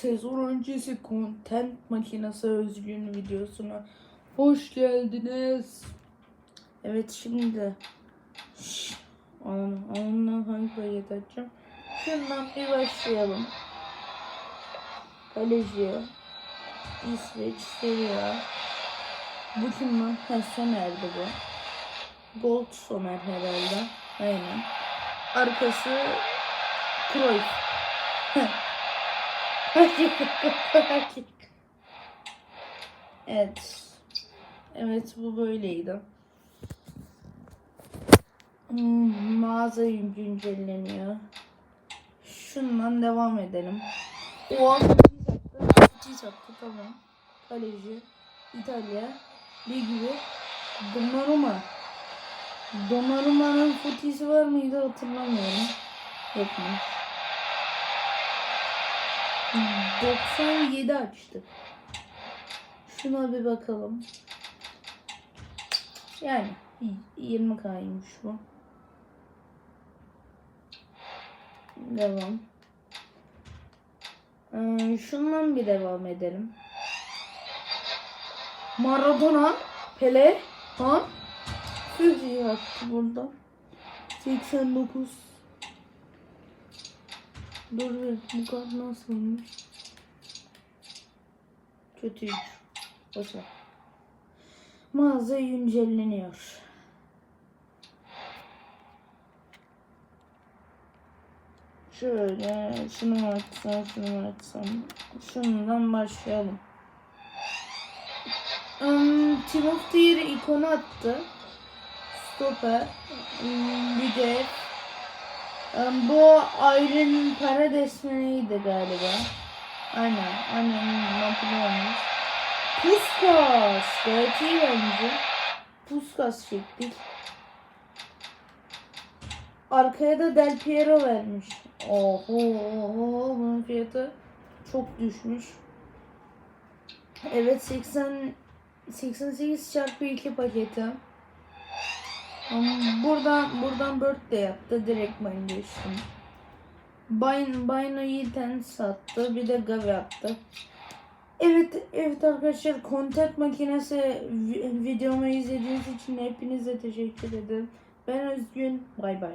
sezon öncesi content makinesi özgün videosuna hoş geldiniz. Evet şimdi anamdan hangi paket açacağım? Şundan bir başlayalım. Kaleci, İsveç, Serie A. Bu kim lan? Ha Soner'di bu. Gold Soner herhalde. Aynen. Arkası Cruyff. Evet. Evet bu böyleydi. Hmm, mağaza güncelleniyor. Şundan devam edelim. O Futi sattı tamam. Kaleci. İtalya. Ligi. Donnarumma. Donnarumma'nın futisi var mıydı hatırlamıyorum. Yokmuş. 97 açtık. Şuna bir bakalım. Yani 20 kaymış bu. Devam. Ee, şundan bir devam edelim. Maradona, Pele, ha? Füze yaptı burada. 89. Dur bir bu kart nasılmış? Kötüymüş. Boşver. Mağaza güncelleniyor. Şöyle şunu mu açsam şunu mu açsam şundan başlayalım. Um, Team of the Year ikonu attı. Stopper. Um, Lider. Um, bu Iron para desmeniydi galiba. Aynen. Aynen. Hatırlıyormuş. Puskas. Gayet iyi bence. Puskas çektik. Arkaya da Del Piero vermiş. Oho bunun fiyatı çok düşmüş. Evet 80 88 çarpı 2 paketi. Buradan buradan bird de yaptı. Direkt ben geçtim. Bino, Bino Yiğiten sattı. Bir de Gav yaptı. Evet, evet arkadaşlar content makinesi vi- videomu izlediğiniz için hepinize teşekkür ederim. Ben Özgün. Bay bay.